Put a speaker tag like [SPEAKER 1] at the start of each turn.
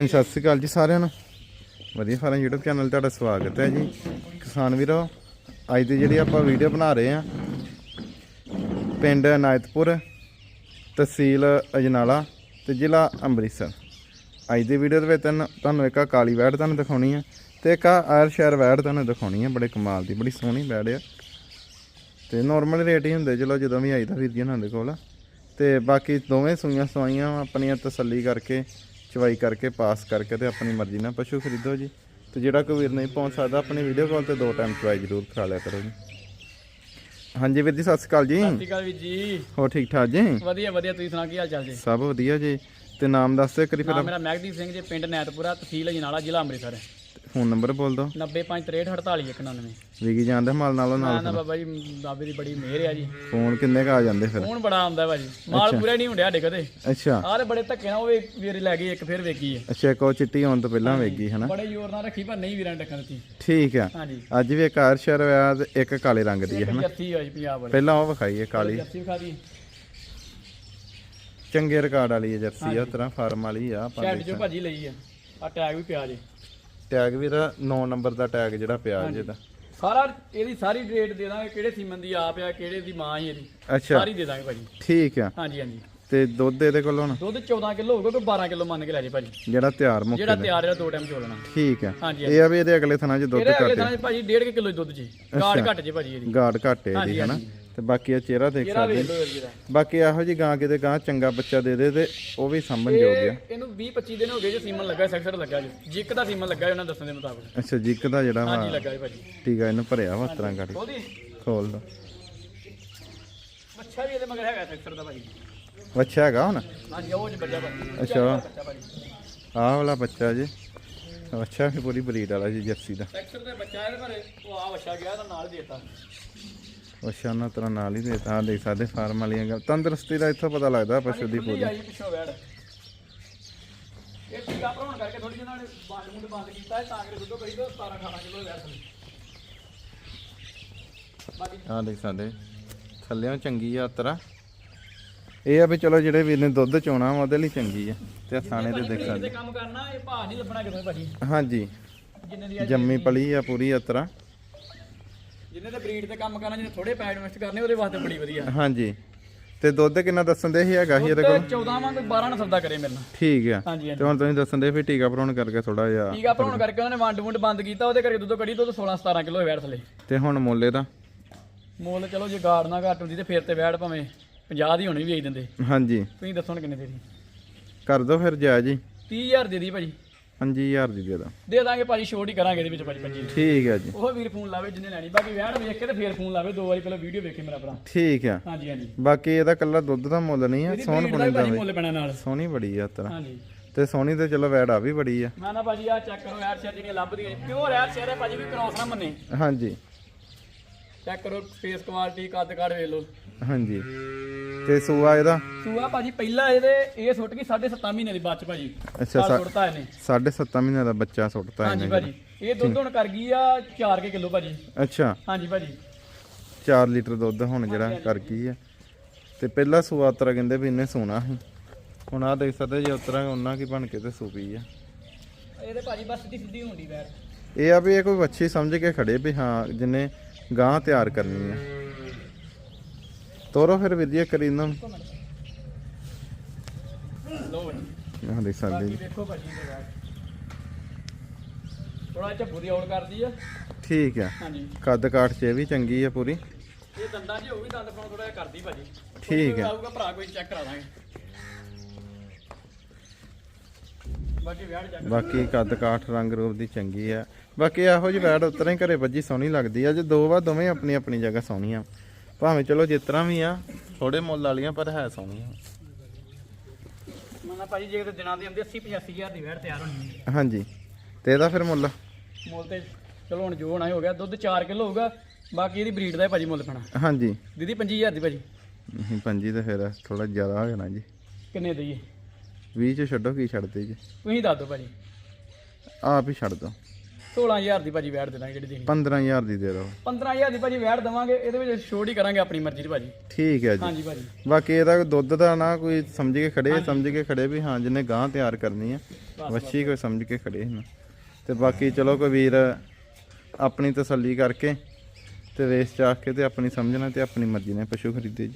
[SPEAKER 1] ਸਤਿ ਸ਼੍ਰੀ ਅਕਾਲ ਜੀ ਸਾਰਿਆਂ ਨੂੰ। ਵਧੀਆ ਫਾਰਮ YouTube ਚੈਨਲ ਤੁਹਾਡਾ ਸਵਾਗਤ ਹੈ ਜੀ। ਕਿਸਾਨ ਵੀਰੋ, ਅੱਜ ਦੀ ਜਿਹੜੀ ਆਪਾਂ ਵੀਡੀਓ ਬਣਾ ਰਹੇ ਆ ਪਿੰਡ ਅਨਾਇਤਪੁਰ, ਤਹਿਸੀਲ ਅਜਨਾਲਾ ਤੇ ਜ਼ਿਲ੍ਹਾ ਅੰਮ੍ਰਿਤਸਰ। ਅੱਜ ਦੀ ਵੀਡੀਓ ਦੇ ਵਿੱਚ ਤੁਹਾਨੂੰ- ਇੱਕ ਆਹ ਕਾਲੀ ਵੈੜ ਤੁਹਾਨੂੰ ਦਿਖਾਉਣੀ ਆ ਤੇ ਇੱਕ ਆ ਆਇਰ ਸ਼ਹਿਰ ਵੈੜ ਤੁਹਾਨੂੰ ਦਿਖਾਉਣੀ ਆ। ਬੜੇ ਕਮਾਲ ਦੀ, ਬੜੀ ਸੋਹਣੀ ਵੈੜ ਆ। ਤੇ ਨਾਰਮਲ ਰੇਟ ਹੀ ਹੁੰਦੇ, ਚਲੋ ਜਦੋਂ ਵੀ ਆਈਦਾ ਵੀਰ ਜੀ ਉਹਨਾਂ ਦੇ ਕੋਲ। ਤੇ ਬਾਕੀ ਦੋਵੇਂ ਸੂਈਆਂ ਸਵਾਈਆਂ ਆਪਣੀਆਂ ਤਸੱਲੀ ਕਰਕੇ ਚਵਾਈ ਕਰਕੇ ਪਾਸ ਕਰਕੇ ਤੇ ਆਪਣੀ ਮਰਜ਼ੀ ਨਾਲ ਪਸ਼ੂ ਖਰੀਦੋ ਜੀ। ਤੇ ਜਿਹੜਾ ਕੋਈ ਵੀਰ ਨਹੀਂ ਪਹੁੰਚ ਸਕਦਾ ਆਪਣੀ ਵੀਡੀਓ ਕਾਲ ਤੇ ਦੋ ਟਾਈਮ ਚਵਾਈ ਜ਼ਰੂਰ ਕਰਾ ਲਿਆ ਕਰੋ ਜੀ। ਹਾਂਜੀ ਵੀਰ ਜੀ ਸਤਿ ਸ਼੍ਰੀ ਅਕਾਲ ਜੀ।
[SPEAKER 2] ਸਤਿ ਸ਼੍ਰੀ ਅਕਾਲ ਵੀਰ ਜੀ।
[SPEAKER 1] ਹੋ ਠੀਕ ਠਾਕ ਜੀ?
[SPEAKER 2] ਵਧੀਆ ਵਧੀਆ। ਤੁਸੀਂ ਸੁਣਾ ਕੀ ਹਾਲ ਚਾਲ ਜੀ?
[SPEAKER 1] ਸਭ ਵਧੀਆ ਜੀ। ਤੇ ਨਾਮ ਦੱਸ ਦਿਓ ਕਰੀ ਫਿਰ।
[SPEAKER 2] ਮੇਰਾ ਮਹਿਕਦੀਪ ਸਿੰਘ ਜੀ ਪਿੰਡ ਨੈਤਪੁਰਾ ਤਹਿਸੀਲ ਅਜਨਾਲਾ ਜ਼ਿਲ੍ਹਾ ਅੰਮ੍ਰਿਤਸਰ।
[SPEAKER 1] ਫੋਨ ਨੰਬਰ ਬੋਲ ਦਿਓ
[SPEAKER 2] 9563488199
[SPEAKER 1] ਵਿਕੀ ਜਾਂਦੇ ਮਾਲ ਨਾਲੋਂ ਨਾਲ
[SPEAKER 2] ਨਾ ਬਾਬਾ ਜੀ ਬਾਬੇ ਦੀ ਬੜੀ ਮਿਹਰ ਆ ਜੀ।
[SPEAKER 1] ਫੋਨ ਕਿੰਨੇ ਕ ਆ ਜਾਂਦੇ ਫਿਰ?
[SPEAKER 2] ਫੋਨ ਬੜਾ ਆਉਂਦਾ ਭਾਜੀ ਮਾਲ ਪੂਰਾ ਨਹੀਂ ਹੁੰਦਿਆ ਸਾਡੇ ਕਦੇ।
[SPEAKER 1] ਅੱਛਾ।
[SPEAKER 2] ਆਹ ਤੇ ਬੜੇ ਧੱਕੇ ਨਾਲ ਉਹ ਵੀਰ ਲੈ ਗਈ ਇੱਕ ਫਿਰ ਵੇਖੀ ਹੈ
[SPEAKER 1] ਅੱਛਾ ਇੱਕ ਉਹ ਚਿੱਟੀ ਆਉਣ ਤੋਂ ਪਹਿਲਾਂ ਵੇਗੀ ਹਨਾ?
[SPEAKER 2] ਬੜੇ ਜ਼ੋਰ ਨਾਲ ਰੱਖੀ ਪਰ ਨਹੀਂ ਵੀਰਾਂ ਨੇ ਡੱਕਣ ਦਿੱਤੀ।
[SPEAKER 1] ਠੀਕ ਆ।
[SPEAKER 2] ਹਾਂਜੀ
[SPEAKER 1] ਅੱਜ ਵੀ ਇੱਕ ਆਇਰ ਸ਼ਹਿਰ ਹੋਇਆ ਤੇ ਇੱਕ ਕਾਲੇ ਰੰਗ ਦੀ ਹੈ ਹਨਾ?
[SPEAKER 2] ਜੱਸੀ ਹੋਈ ਪੰਜਾਬ ਵਾਲੀ।
[SPEAKER 1] ਪਹਿਲਾਂ ਉਹ ਵਿਖਾਈਏ ਕਾਲੀ।
[SPEAKER 2] ਜੱਸੀ ਖਾ ਦੀ।
[SPEAKER 1] ਚੰਗੇ ਰਿਕਾਰਡ ਵਾਲੀ ਹੈ ਜਰਸੀ ਆ ਤਰ੍ਹਾਂ ਫਾਰਮ ਵਾਲੀ ਆ ਆਪਾਂ
[SPEAKER 2] ਸ਼ੈਡ ਜੋ ਭਾਜੀ ਲਈ ਆ। ਆ ਟੈਗ ਵੀ ਪਿਆ ਜੀ।
[SPEAKER 1] ਟੈਗ ਵੀ ਦਾ 9 ਨੰਬਰ ਦਾ ਟੈਗ ਜਿਹੜਾ ਪਿਆ ਜਿਹਦਾ।
[SPEAKER 2] ਸਾਰਾ ਇਹਦੀ ਸਾਰੀ ਡੇਟ ਦੇ ਦਾਂਗੇ ਕਿਹੜੇ ਸੀਮਨ ਦੀ ਆਪ ਆ ਕਿਹੜੇ ਦੀ ਮਾਂ ਹੀ ਇਹਦੀ।
[SPEAKER 1] ਅੱਛਾ।
[SPEAKER 2] ਸਾਰੀ ਦੇ ਦਾਂਗੇ ਭਾਜੀ।
[SPEAKER 1] ਠੀਕ ਆ।
[SPEAKER 2] ਹਾਂਜੀ ਹਾਂਜੀ।
[SPEAKER 1] ਤੇ ਦੁੱਧ ਇਹਦੇ ਕੋਲ ਹੁਣ?
[SPEAKER 2] ਦੁੱਧ 14 ਕਿਲੋ ਹੋਊਗਾ ਕੋਈ 12 ਕਿਲੋ ਮੰਨ ਕੇ ਲੈ ਜੀ ਭਾਜੀ।
[SPEAKER 1] ਜਿਹੜਾ ਤਿਆਰ ਮੁੱਕ
[SPEAKER 2] ਜਿਹੜਾ ਤਿਆਰ ਹੈ ਦੋ ਟਾਈਮ ਚੋਲਣਾ।
[SPEAKER 1] ਠੀਕ ਆ।
[SPEAKER 2] ਹਾਂਜੀ
[SPEAKER 1] ਇਹ ਆ ਵੀ ਇਹਦੇ ਅਗਲੇ ਥਣਾ 'ਚ ਦੁੱਧ
[SPEAKER 2] ਇਹਦੇ ਅਗਲੇ
[SPEAKER 1] ਘੱਟ
[SPEAKER 2] ਦਿਨਾਂ 'ਚ ਭਾਜੀ 1.5 ਕਿਲੋ ਦੁੱਧ ਜੀ। ਗਾੜ ਘੱਟ ਜੇ ਭਾਜੀ ਇਹਦੀ।
[SPEAKER 1] ਗਾੜ ਘੱਟ ਇਹਦੀ
[SPEAKER 2] ਹਾਂਜੀ,
[SPEAKER 1] ਹਨਾ?
[SPEAKER 2] ਹਾਂਜੀ।
[SPEAKER 1] ਤੇ ਬਾਕੀ ਆ ਚਿਹਰਾ ਦੇਖ ਸਕਦੇ
[SPEAKER 2] ਵੇਖ ਲਓ
[SPEAKER 1] ਬਾਕੀ ਇਹੋ ਜੀ ਗਾਂ ਕਿਤੇ ਗਾਂ ਚੰਗਾ ਬੱਚਾ ਦੇ ਦੇ ਤੇ ਉਹ ਵੀ ਸਾਂਭਣ ਯੋਗ ਆ।
[SPEAKER 2] ਇਹਨੂੰ 20 25 ਦਿਨ ਹੋ ਗਏ ਜੇ ਸੀਮਨ ਲੱਗਾ ਸੈਕਸਰ ਲੱਗਾ ਜੀ। ਜਿੱਕ ਦਾ ਸੀਮਨ ਲੱਗਾ ਉਹਨਾਂ ਦੱਸਣ ਦੇ ਮੁਤਾਬਕ।
[SPEAKER 1] ਅੱਛਾ ਜਿੱਕ ਦਾ ਜਿਹੜਾ ਵਾ।
[SPEAKER 2] ਹਾਂਜੀ ਲੱਗਾ ਜੀ ਭਾਜੀ।
[SPEAKER 1] ਟੀਕਾ ਇਹਨੂੰ ਭਰਿਆ ਵਾ ਇਸ ਤਰ੍ਹਾਂ ਗਾੜੀ
[SPEAKER 2] ਉਹਦੀ
[SPEAKER 1] ਖੋਲ ਦੋ।
[SPEAKER 2] ਬੱਚਾ ਵੀ ਇਹਦੇ ਮਗਰ ਹੈਗਾ ਸੈਕਸਰ ਦਾ ਭਾਜੀ।
[SPEAKER 1] ਅੱਛਾ ਹੈਗਾ ਹੁਣ?
[SPEAKER 2] ਹਾਂਜੀ ਉਹ ਜੀ ਬੱਚਾ ਭਾਜੀ।
[SPEAKER 1] ਅੱਛਾ।
[SPEAKER 2] ਬੱਚਾ ਭਾਜੀ।
[SPEAKER 1] ਆਹ ਵਾਲਾ ਬੱਚਾ ਜੀ। ਅੱਛਾ ਵੀ ਪੂਰੀ ਬਰੀਡ ਵਾਲਾ ਜੀ ਜਰਸੀ ਦਾ।
[SPEAKER 2] ਸੈਕਸਰ ਦੇ ਬੱਚਾ ਇਹਦੇ ਪਰ ਉਹ ਆ ਬੱਚਾ ਗਿਆ ਤਾਂ ਨਾਲ ਦੇਤਾ।
[SPEAKER 1] ਅੱਛਾ ਨਾ ਤਰ੍ਹਾਂ ਨਾਲ ਹੀ ਦੇਤਾ ਦੇਖ ਸਕਦੇ ਫਾਰਮ ਵਾਲੀਆਂ ਗੱਲ। ਤੰਦਰੁਸਤੀ ਦਾ ਇੱਥੋਂ ਪਤਾ ਲੱਗਦਾ ਪਸ਼ੂ ਦੀ ਪੂਰੀ
[SPEAKER 2] ਆਈ ਪਿੱਛੋਂ ਵੈੜ ਇਹ ਟੀਕਾ ਭਰਾਉਣ ਕਰਕੇ ਥੋੜੀ ਜਿਹੀ ਨਾਲ ਬੰਦ ਮੁੰਡ ਬੰਦ ਕੀਤਾ ਹੈ ਤਾਂ ਕਿ ਦੁੱਧ ਕਰੀ ਦੋ 17 18 ਕਿਲੋ ਵੈੜ ਥੱਲੇ ਬਾਕੀ
[SPEAKER 1] ਆਹ ਦੇਖ ਸਕਦੇ ਥੱਲਿਆਂ ਚੰਗੀ ਆ ਤਰਾ ਇਹ ਆ ਵੀ ਚਲੋ ਜਿਹੜੇ ਵੀਰ ਨੇ ਦੁੱਧ ਚੋਣਾ ਉਹਦੇ ਲਈ ਚੰਗੀ ਆ। ਤੇ ਥਾਣੇ ਤੇ ਦੇਖ ਸਕਦੇ
[SPEAKER 2] ਕੰਮ ਕਰਨਾ ਇਹ ਭਾਅ ਨਹੀਂ ਲੱਭਣਾ ਕਿਤੇ ਭਾਜੀ।
[SPEAKER 1] ਹਾਂਜੀ। ਜੰਮੀ ਪਲੀ ਆ ਪੂਰੀ ਆ ਤਰਾ
[SPEAKER 2] ਜਿੰਨੇ ਤੇ ਬਰੀਡ ਤੇ ਕੰਮ ਕਰਨਾ ਜਿਹਨੇ ਥੋੜੇ ਪੈਸੇ ਇਨਵੈਸਟ ਕਰਨੇ ਉਹਦੇ ਵਾਸਤੇ ਬੜੀ ਵਧੀਆ।
[SPEAKER 1] ਹਾਂਜੀ। ਤੇ ਦੁੱਧ ਕਿੰਨਾ ਦੱਸਣ ਦੇ ਸੀ ਹੈਗਾ ਸੀ ਇਹਦੇ ਕੋਲ?
[SPEAKER 2] 14 ਵਾਂ ਕੋਈ 12 ਨਾ ਸੌਦਾ ਕਰੇ ਮੇਰੇ ਨਾਲ।
[SPEAKER 1] ਠੀਕ ਆ।
[SPEAKER 2] ਹਾਂਜੀ
[SPEAKER 1] ਤੇ ਹੁਣ ਤੁਸੀਂ ਦੱਸਣ ਦੇ ਵੀ ਟੀਕਾ ਭਰਾਉਣ ਕਰਕੇ ਥੋੜਾ ਜਿਹਾ
[SPEAKER 2] ਟੀਕਾ ਭਰਾਉਣ ਕਰਕੇ ਉਹਨਾਂ ਨੇ ਵੰਡ ਵੁੰਡ ਬੰਦ ਕੀਤਾ ਉਹਦੇ ਕਰਕੇ ਦੁੱਧ ਕੜੀ ਦੁੱਧ 16 17 ਕਿਲੋ ਵੈੜ ਥੱਲੇ।
[SPEAKER 1] ਤੇ ਹੁਣ ਮੁੱਲ ਇਹਦਾ?
[SPEAKER 2] ਮੁੱਲ ਚਲੋ ਜੇ ਗਾੜ ਨਾ ਘੱਟ ਹੁੰਦੀ ਤੇ ਫਿਰ ਤੇ ਵੈੜ ਭਾਵੇਂ 50 ਦੀ ਹੋਣੀ ਵੀ ਵੇਚ ਦਿੰਦੇ।
[SPEAKER 1] ਹਾਂਜੀ।
[SPEAKER 2] ਤੁਸੀਂ ਦੱਸੋ ਕਿੰਨੇ ਦੇ ਦੀ
[SPEAKER 1] ਕਰ ਦੋ ਫਿਰ ਜਾਇਜ਼ ਜੀ
[SPEAKER 2] 30000 ਦੇ ਦੀ ਭਾਜੀ।
[SPEAKER 1] 5000 ਦੀ ਦੇ ਦੋ।
[SPEAKER 2] ਦੇ ਦਾਂਗੇ ਭਾਜੀ ਛੋਟ ਹੀ ਕਰਾਂਗੇ ਇਹਦੇ ਵਿੱਚ ਭਾਜੀ 25 ਦੀ।
[SPEAKER 1] ਠੀਕ ਹੈ ਜੀ।
[SPEAKER 2] ਉਹ ਵੀਰ ਫੋਨ ਲਾਵੇ ਜਿੰਨੇ ਲੈਣੀ ਬਾਕੀ ਵੈੜ ਵੇਖ ਕੇ ਤੇ ਫੇਰ ਫੋਨ ਲਾਵੇ ਦੋ ਵਾਰੀ ਪਹਿਲਾਂ ਵੀਡੀਓ ਵੇਖੇ ਮੇਰਾ ਭਰਾ।
[SPEAKER 1] ਠੀਕ ਆ।
[SPEAKER 2] ਹਾਂਜੀ ਹਾਂਜੀ।
[SPEAKER 1] ਬਾਕੀ ਇਹਦਾ ਕੱਲਾ ਦੁੱਧ ਦਾ ਮੁੱਲ ਨਹੀਂ ਆ ਸੋਹਣ
[SPEAKER 2] breed ਦਾ ਮੁੱਲ ਪੈਣਾ ਨਾਲ।
[SPEAKER 1] ਸੋਹਣੀ ਬੜੀ ਆ ਤਰਾ
[SPEAKER 2] ਹਾਂਜੀ।
[SPEAKER 1] ਤੇ ਸੋਹਣੀ ਤੇ ਚਲੋ ਵੈੜਾ ਵੀ ਬੜੀ ਆ।
[SPEAKER 2] ਮੈਂ ਨਾ ਭਾਜੀ ਆ ਚੈੱਕ ਕਰੋ ਐਡ ਸ਼ੇਅਰ ਜਿਹੜੀਆਂ ਲੱਭਦੀਆਂ ਪਿਓਰ ਸ਼ੇਅਰ ਹੈ ਭਾਜੀ ਵੀ ਕ੍ਰੋਸ ਨਾ ਮੰਨੇ।
[SPEAKER 1] ਹਾਂਜੀ।
[SPEAKER 2] ਚੈੱਕ ਕਰੋ ਫੇਸ ਕੁਆਲਿਟੀ ਕੱਦ ਕਾੜ ਵੇਖ ਲਓ।
[SPEAKER 1] ਹਾਂਜੀ। ਤੇ ਸੂਆ ਇਹਦਾ?
[SPEAKER 2] ਸੂਆ ਭਾਜੀ ਪਹਿਲਾਂ ਇਹਦੇ ਇਹ ਸੁੱਟ ਗਈ 7.5 ਮਹੀਨੇ ਦੀ ਬਾਅਦ ਚ ਭਾਜੀ।
[SPEAKER 1] ਅੱਛਾ ਸਾ-
[SPEAKER 2] ਸੁੱਟਤਾ ਇਹਨੇ।
[SPEAKER 1] ਸਾਢੇ 7 ਮਹੀਨੇ ਦਾ ਬੱਚਾ ਸੁੱਟਤਾ
[SPEAKER 2] ਹਾਂਜੀ
[SPEAKER 1] ਇਹਨੇ
[SPEAKER 2] ਭਾਜੀ ਇਹ ਦੁੱਧ ਹੁਣ ਕਰ ਗਈ ਆ 4 ਕੇ ਕਿਲੋ ਭਾਜੀ।
[SPEAKER 1] ਅੱਛਾ।
[SPEAKER 2] ਹਾਂਜੀ ਭਾਜੀ।
[SPEAKER 1] 4 ਲੀਟਰ ਦੁੱਧ ਹੁਣ ਜਿਹੜਾ ਕਰ ਗਈ ਆ। ਤੇ ਪਹਿਲਾ ਸੂਆ ਉਤਰਾ ਕਹਿੰਦੇ ਵੀ ਇਹਨੇ ਸੋਣਾ ਸੀ। ਹੁਣ ਆ ਦੇਖ ਸਕਦੇ ਜੇ ਉਤਰਾ ਉਹਨਾਂ ਕੀ ਬਣ ਕੇ ਤੇ ਸੂ ਪਈ ਆ।
[SPEAKER 2] ਇਹਦੇ ਭਾਜੀ ਬਸ ਸਿੱਧੀ ਸਿੱਧੀ ਹੁੰਦੀ ਵੈਰ।
[SPEAKER 1] ਇਹ ਆ ਵੀ ਇਹ ਕੋਈ ਵੱਛੀ ਸਮਝ ਕੇ ਖੜੇ ਵੀ ਹਾਂ ਜਿੰਨੇ ਗਾਂ ਤਿਆਰ ਕਰਨੀ ਆ। ਤੋਰੋ ਫਿਰ ਵੀਰ ਜੀ ਕਰੀ ਇਹਨਾਂ ਨੂੰ।
[SPEAKER 2] ਲੋ
[SPEAKER 1] ਆਹ ਦੇਖ ਸਕਦੇ ਜੀ
[SPEAKER 2] ਵੇਖੋ ਭਾਜੀ ਥੋੜਾ ਜਿਹਾ ਬੁਰੀ ਔੜ ਕਰਦੀ ਆ।
[SPEAKER 1] ਠੀਕ ਆ।
[SPEAKER 2] ਹਾਂਜੀ।
[SPEAKER 1] ਕੱਦ ਕਾਠ ਚ ਇਹ ਵੀ ਚੰਗੀ ਆ ਪੂਰੀ।
[SPEAKER 2] ਇਹ ਦੰਦਾਂ 'ਚ ਹੋਊਗੀ ਦੰਦ ਪਾਉਣ ਥੋੜਾ ਜਿਹਾ ਕਰਦੀ ਭਾਜੀ।
[SPEAKER 1] ਠੀਕ ਹੈ।
[SPEAKER 2] ਆਊਗਾ ਭਰਾ ਕੋਈ ਚੈੱਕ ਕਰਾ ਦਾਂਗੇ। ਬਾਕੀ
[SPEAKER 1] ਕੱਦ ਕਾਠ ਰੰਗ ਰੂਪ ਦੀ ਚੰਗੀ ਆ। ਬਾਕੀ ਇਹੋ ਜਿਹੀ ਵੈੜ ਉਤਰਾ ਘਰੇ ਵੱਜੀ ਸੋਹਣੀ ਲੱਗਦੀ ਆ। ਜੇ ਦੋ ਵਾ ਦੋਵੇਂ ਆਪਣੀ ਆਪਣੀ ਜਗ੍ਹਾ ਸੋਹਣੀਆਂ। ਭਾਵੇਂ ਚਲੋ ਜਿਸ ਤਰ੍ਹਾਂ ਵੀ ਆ ਥੋੜੇ ਮੁੱਲ ਵਾਲੀਆਂ ਪਰ ਹੈ ਸੋਹਣੀਆਂ।
[SPEAKER 2] ਮੈਂ ਨਾ ਭਾਜੀ ਜੇ ਕਿਤੇ ਦਿਨਾਂ ਦੀ ਆਉਂਦੀ 80 85 ਹਜ਼ਾਰ ਦੀ ਵੈੜ ਤਿਆਰ ਹੋਣੀ ਹੈ
[SPEAKER 1] ਹਾਂਜੀ। ਤੇ ਇਹਦਾ ਫਿਰ ਮੁੱਲ?
[SPEAKER 2] ਮੁੱਲ ਤੇ ਚਲੋ ਹੁਣ ਜੋ ਹੋਣਾ ਹੀ ਹੋ ਗਿਆ ਦੁੱਧ 4 ਕਿਲੋ ਹੋਊਗਾ ਬਾਕੀ ਇਹਦੀ ਬਰੀਡ ਦਾ ਹੀ ਭਾਜੀ ਮੁੱਲ ਪੈਣਾ।
[SPEAKER 1] ਹਾਂਜੀ।
[SPEAKER 2] ਦੀਦੀ 25000 ਦੀ ਭਾਜੀ।
[SPEAKER 1] ਨਹੀਂ, ਪੰਜੀ ਤੇ ਫਿਰ ਥੋੜਾ ਜ਼ਿਆਦਾ ਹੋ ਜਾਣਾ ਜੀ।
[SPEAKER 2] ਕਿੰਨੇ ਦਈਏ?
[SPEAKER 1] 20 ਚ ਛੱਡੋ ਕੀ ਛੱਡਦੇ ਜੀ?
[SPEAKER 2] ਤੁਸੀਂ ਦੱਸ ਦਿਓ ਭਾਜੀ।
[SPEAKER 1] ਆਪ ਹੀ ਛੱਡ ਦੋ
[SPEAKER 2] 16000 ਦੀ ਭਾਜੀ ਵੈਟ ਦੇ ਦਾਂਗੇ ਜਿਹੜੀ ਦੇਣੀ।
[SPEAKER 1] 15000 ਦੀ ਦੇ ਦਿਓ।
[SPEAKER 2] 15000 ਦੀ ਭਾਜੀ ਵੈਟ ਦਵਾਂਗੇ ਇਹਦੇ ਵਿੱਚ ਛੋੜ ਹੀ ਕਰਾਂਗੇ ਆਪਣੀ ਮਰਜ਼ੀ ਦੀ ਭਾਜੀ।
[SPEAKER 1] ਠੀਕ ਹੈ ਜੀ।
[SPEAKER 2] ਹਾਂਜੀ ਭਾਜੀ।
[SPEAKER 1] ਬਾਕੀ ਇਹਦਾ ਦੁੱਧ ਦਾ ਨਾ ਕੋਈ ਸਮਝ ਕੇ ਖੜੇ ਸਮਝ ਕੇ ਖੜੇ ਵੀ ਹਾਂ ਜਿਹਨੇ ਗਾਂ ਤਿਆਰ ਕਰਨੀ ਆ ਵੱਛੀ ਕੋਈ ਸਮਝ ਕੇ ਖੜੇ ਹਨ। ਤੇ ਬਾਕੀ ਚਲੋ ਕੋਈ ਵੀਰ ਆਪਣੀ ਤਸੱਲੀ ਕਰਕੇ ਤੇ ਵੇਚ ਚਾਖ ਕੇ ਤੇ ਆਪਣੀ ਸਮਝਣਾ ਤੇ ਆਪਣੀ ਮਰਜ਼ੀ ਨਾਲ ਪਸ਼ੂ ਖਰੀਦੇ ਜੀ।